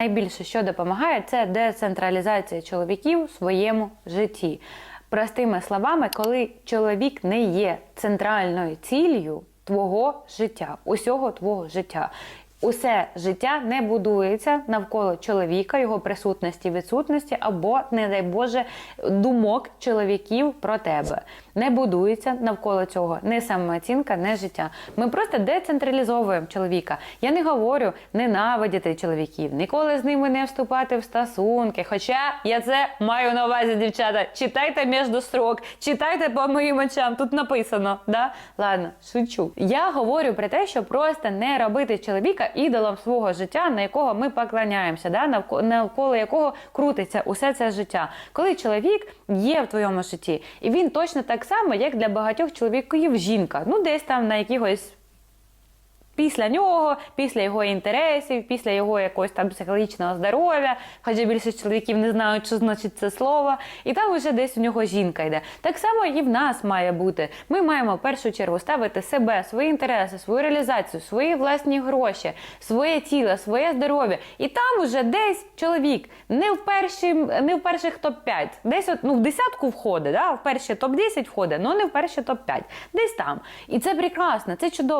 Найбільше, що допомагає, це децентралізація чоловіків в своєму житті. Простими словами, коли чоловік не є центральною ціллю твого життя, усього твого життя. Усе життя не будується навколо чоловіка, його присутності, відсутності, або, не дай Боже, думок чоловіків про тебе. Не будується навколо цього не самооцінка, не життя. Ми просто децентралізовуємо чоловіка. Я не говорю ненавидіти чоловіків, ніколи з ними не вступати в стосунки. Хоча я це маю на увазі, дівчата. Читайте між строк, читайте по моїм очам. Тут написано. Да? Ладно, шучу. Я говорю про те, що просто не робити чоловіка ідолом свого життя, на якого ми поклоняємося, да? навколо якого крутиться усе це життя. Коли чоловік є в твоєму житті, і він точно так само, як для багатьох чоловіків жінка, ну десь там на якихось після нього, після його інтересів, після його якогось там психологічного здоров'я, хоча більшість чоловіків не знають, що значить це слово, і там вже десь у нього жінка йде. Так само і в нас має бути. Ми маємо в першу чергу ставити себе, свої інтереси, свою реалізацію, свої власні гроші, своє тіло, своє здоров'я. І там уже десь чоловік не в перші, не в перших топ-5, десь ну, в десятку входить, да? в перші топ-10 входить, але не в перші топ-5. Десь там. І це прекрасно, це чудово.